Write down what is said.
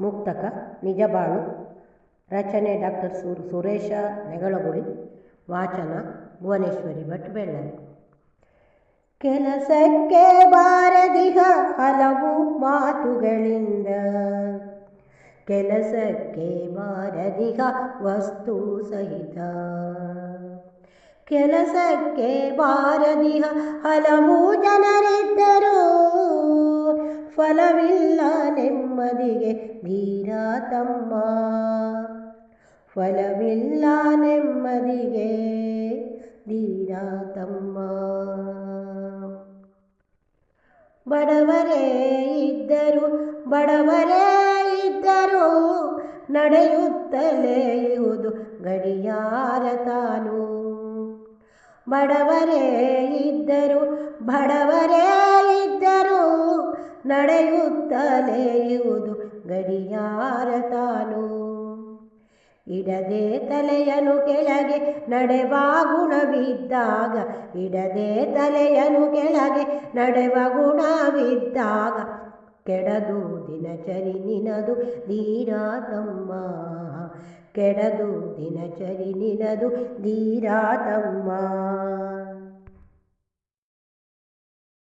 ಮುಕ್ತಕ, ನಿಜಬಾಳು, ರಚನೆ ಡಾಕ್ಟರ್ ಸುರ್ ಸುರೇಶ ನೆಗಳಗುಳಿ, ವಾಚನ ಭುವನೇಶ್ವರಿ ಭಟ್ ಬೆಳ್ಳರಿ ಕೆಲಸಕ್ಕೆ ಬಾರದಿಹ ಹಲವು ಮಾತುಗಳಿಂದ, ಕೆಲಸಕ್ಕೆ ಬಾರದಿಹ ವಸ್ತು ಸಹಿತ. ಕೆಲಸಕ್ಕೆ ಬಾರದಿಹ ಹಲವು ಜನರಿದ್ದರು ಫಲವಿಲ್ಲ ನೆಮ್ಮದಿಗೆ ಧೀರ ತಮ್ಮ. ಫಲವಿಲ್ಲ ನೆಮ್ಮದಿಗೆ ಧೀರ ತಮ್ಮ. ಬಡವರೇ ಇದ್ದರು ಬಡವರೇ ಇದ್ದರು, ನಡೆಯುತ್ತಲೇ ಇರುವುದು ಗಡಿಯಾರ ತಾನು. ಬಡವರೇ ಇದ್ದರು, ಬಡವರೇ ನಡೆಯುತ್ತಲೇ ಇರುವುದು ಗಡಿಯಾರ ತಾನು. ಇಡದೆ ತಲೆಯನು ಕೆಳಗೆ ನಡೆವ ಗುಣವಿದ್ದಾಗ, ಇಡದೆ ತಲೆಯನು ಕೆಳಗೆ ನಡೆವ ಗುಣವಿದ್ದಾಗ, ಕೆಡದು ದಿನಚರಿ ನಿನದು ಧೀರ ತಮ್ಮ. ಕೆಡದು ದಿನಚರಿ ನಿನದು ಧೀರ ತಮ್ಮ.